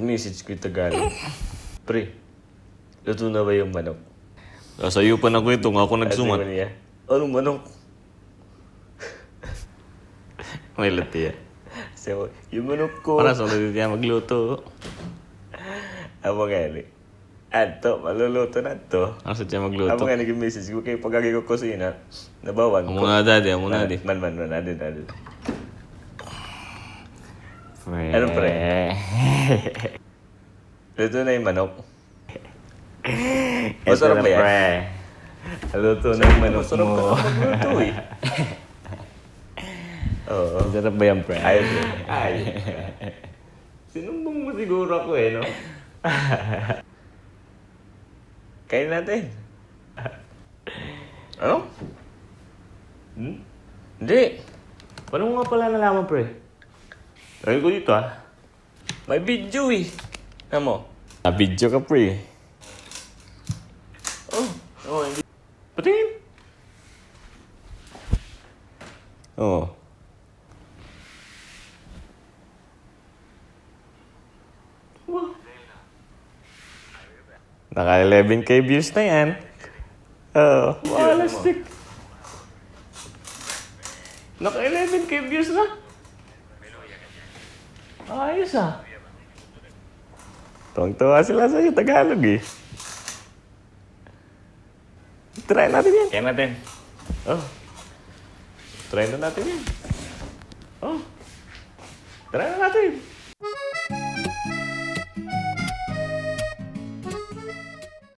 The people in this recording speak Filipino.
Message ko yung Tagalog. Pre, luto na ba yung manok? Sasayo pa na ko ito, nga ako nagsuman. Sabi niya, anong manok? May lati ya. So, yung manok ko. Para sa ulit niya magluto. Amo nga ni. Ato, maluluto na to. Ano sa tiyan magluto? Amo nga nag-message ko kay pagkagi ko kusina. Nabawan ko. Amo nga dadi, amo na di. Man, man, man, adin, adin. Pre. Ano pre? Luto na yung manok. Ito Masarap na, ba yan? pre. Luto na yung manok Masarap mo. Masarap ka magluto eh. Oo. Masarap ba yan, pre? Ayos eh. Ayos. Sinumbong mo siguro ako eh, no? Kain natin. Ano? Hmm? Hindi. Paano mo nga pala nalaman, pre? Try ko dito ah. May video eh. Ano mo? Ah, video ka, pre. Oh, oh, hindi. Patingin. Oo. Naka 11k views na yan. Oo. Wala stick. Naka 11k views na. Ayos ah. Tuwang-tuwa sila sa iyo, Tagalog eh. Try natin yan. Kaya natin. Oh. Try na natin yan. Oh. Try na natin.